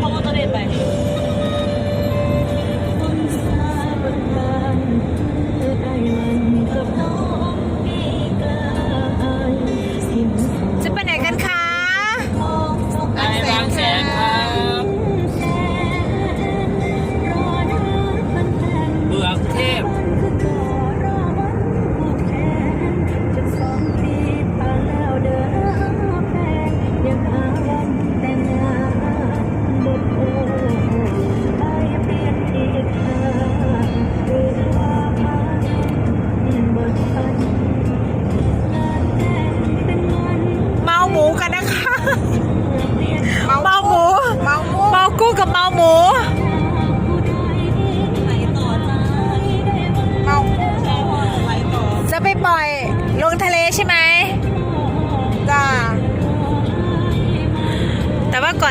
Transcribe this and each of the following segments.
พอ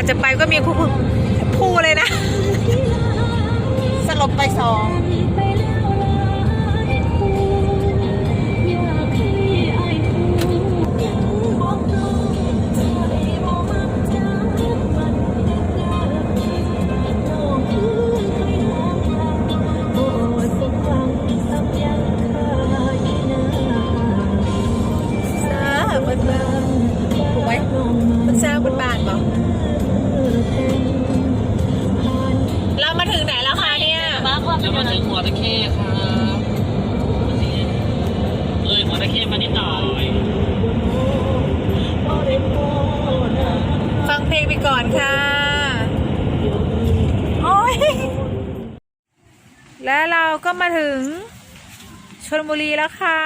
จะไปก็มีผู้ผู้เลยนะ สลบไปสอง ก่อนค่ะ โอ้ย และเราก็มาถึงชลบุรีแล้วค่ะ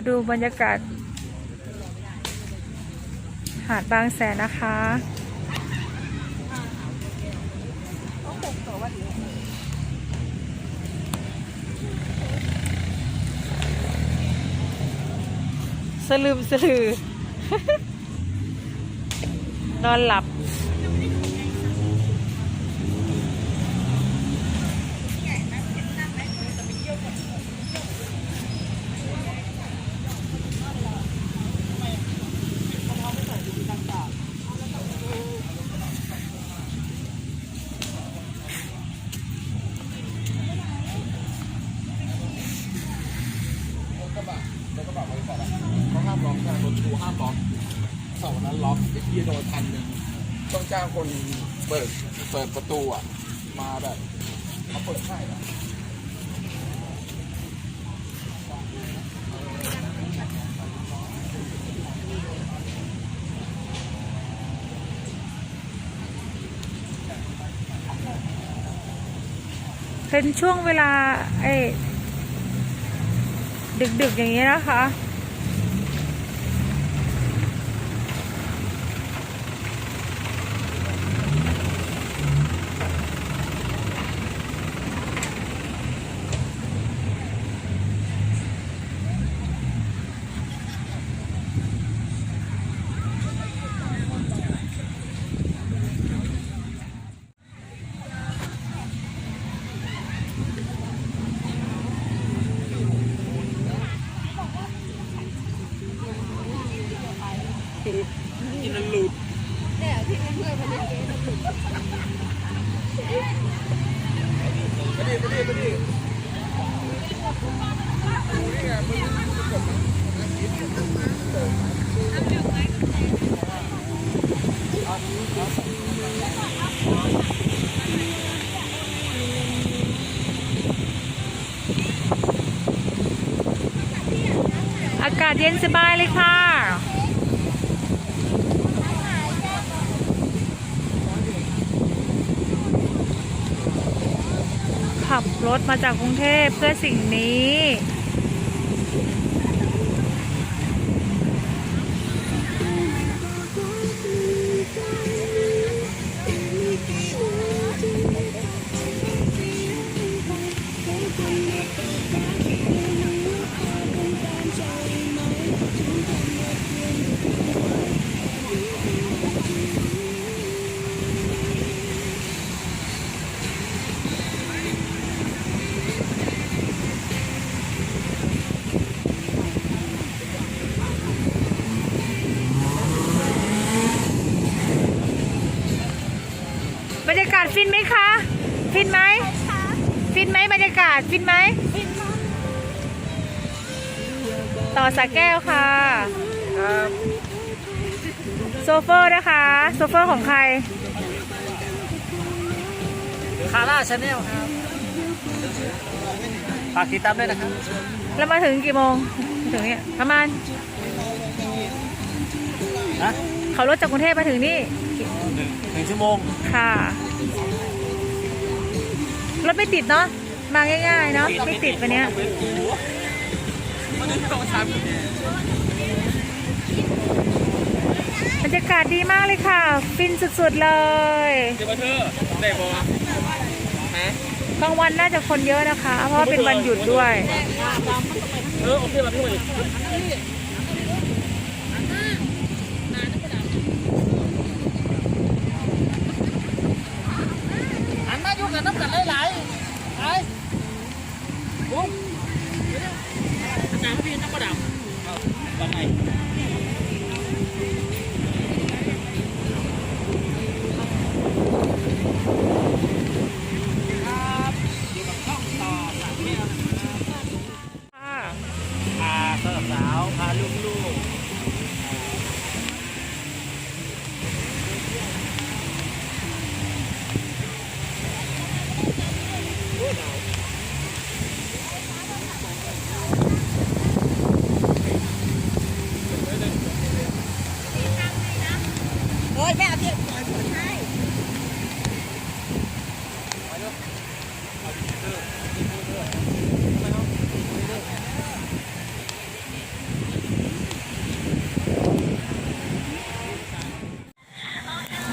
มาดูบรรยากาศ หาดบางแสนนะคะสลืมสลือนอนหลับีโดนพันหนึ่งต้องจ้างคนเปิดเปิดประตูอะ มาแบบเขาเปิดให้อะเป็นช่วงเวลาไอ้ดึกๆอย่างนี้นะคะ ที่นั่นหลุดไปดิไปดิไปดิดูนี่ไงมึงจะกดนะ อากาศ เย็นสบายเลยค่ะ ขับรถมาจากกรุงเทพเพื่อสิ่งนี้ ฟินไหมคะ ฟินไหม ฟินไหมบรรยากาศ ฟินไหม ต่อสาแก้วค่ะครับโซเฟอร์นะคะ โซเฟอร์ของใคร คาร่าชาแนลครับ ฝากติดตามด้วยนะครับ แล้วมาถึงกี่โมงมาถึงเนี่ยประมาณนะเขารถจากกรุงเทพมาถึงนี่หนึ่งชั่วโมง ค่ะ รถไม่ติดเนาะ มาง่ายๆเนาะ ไม่ติดวันเนี้ยบรรยากาศดีมากเลยค่ะ ฟินสุดๆเลยเดี๋ยวเธอได้บอกลางวันน่าจะคนเยอะนะคะ เพราะว่าเป็นวันหยุดด้วย เออโอเคมาพี่มาดิอันมาอยู่กันน้ำกันหลายๆไปปุ๊บเดี๋ยวๆอันไหนพี่น้ำประดับเอาตอนไหน ค่ะ พาสาวๆพาลูกๆ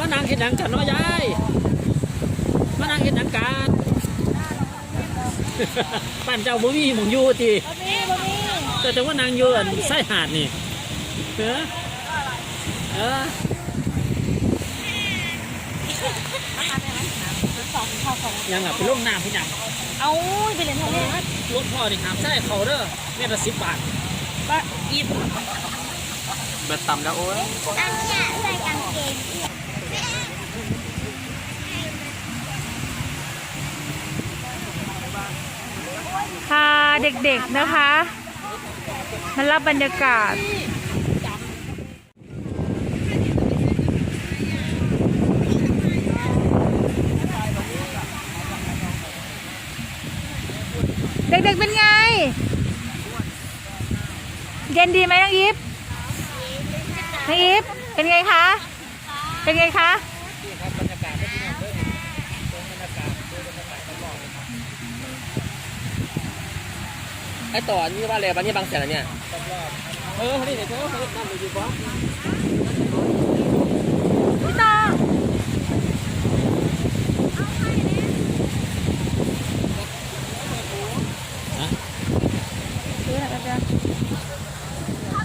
มานางเห็นหนังกันเนาะยายมานางเห็นหนังกันปั่นเจ้าบ่มีหมองอยู่ติแต่แต่ว่านางอยู่อันไส้หาดนี่เออเออยังอะไปลงน้ำพี่ยังเอาไปเรียนทะเลรถพ่อนี่หามใช่เขาเด้อเมตรละสิบบาทก็อีฟเบิดต่ำแล้วโอ้ยอันเนี้ยใส่กางเกง พาเด็กๆนะคะมารับบรรยากาศ เด็กๆเป็นไง เย็นดีไหมน้องยิปน้องยิปเป็นไงคะ เป็นไงคะ ไอต่อนี่ว่าอะไรบ้านี่บางแสนเนี่ยเออนี่เดี๋ยวเธอเขาทำเลยดีกว่าพี่ต่อซื้ออะไรกันจ๊ะว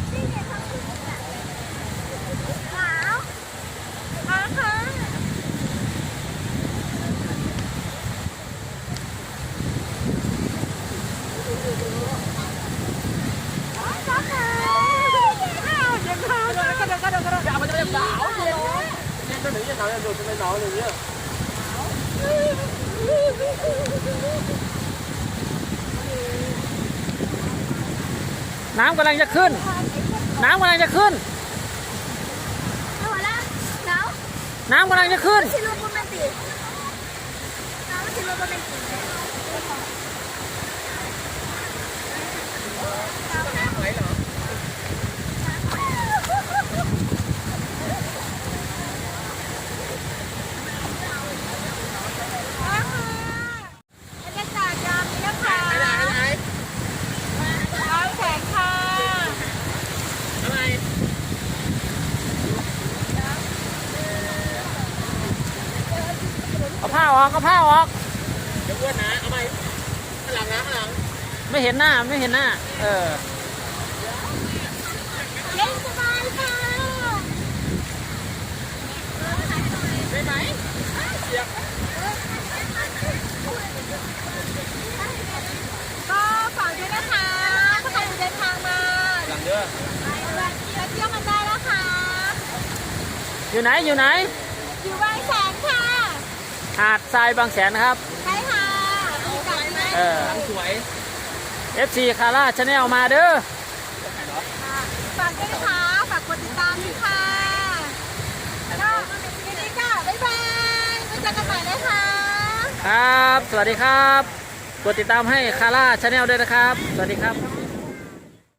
ขาวขาวค่ะขาวค่ะอ้าวเดี๋ยว ขาวเลยก็เดี๋ยวก็เดี๋ยวก็เดี๋ยวอย่ามันจะเป็นสาวเย็นเย็นจนถึงยังหนาวยังโดดจะไม่หนาวเลยเนี่ยน้ำกำลังจะขึ้น น้ำกำลังจะขึ้น น้ำกำลังจะขึ้น ชิโร่โรแมนติกนาวชิโร่โรแมนติก บรรยากาศยามนี้นะคะร้อนแสงค่ะ อะไร เออกเอาผ้าออก เดี๋ยวอ้วนนะ เอาไปข้างหลังนะข้างหลังไม่เห็นหน้าไม่เห็นหน้า เออเย็นสบายค่ะได้ไหมก็ฝากด้วยนะคะถ้าใครเดินทางมาหลังเด้อเที่ยวเที่ยวกันได้แล้วค่ะอยู่ไหนอยู่ไหน อยู่บางแสนค่ะ หาดทรายบางแสนนะครับ ใช่ค่ะมีไก่ไหมเออ สวย FC คาร่าชาแนลมาเด้อ ฝากด้วยนะคะฝากกดติดตามด้วยค่ะก็ทีนี้ค่ะบ๊ายบายไว้เจอกันใหม่นะคะ ครับ สวัสดีครับ กดติดตามให้คาร่าชาแนลด้วยนะครับ สวัสดีครับ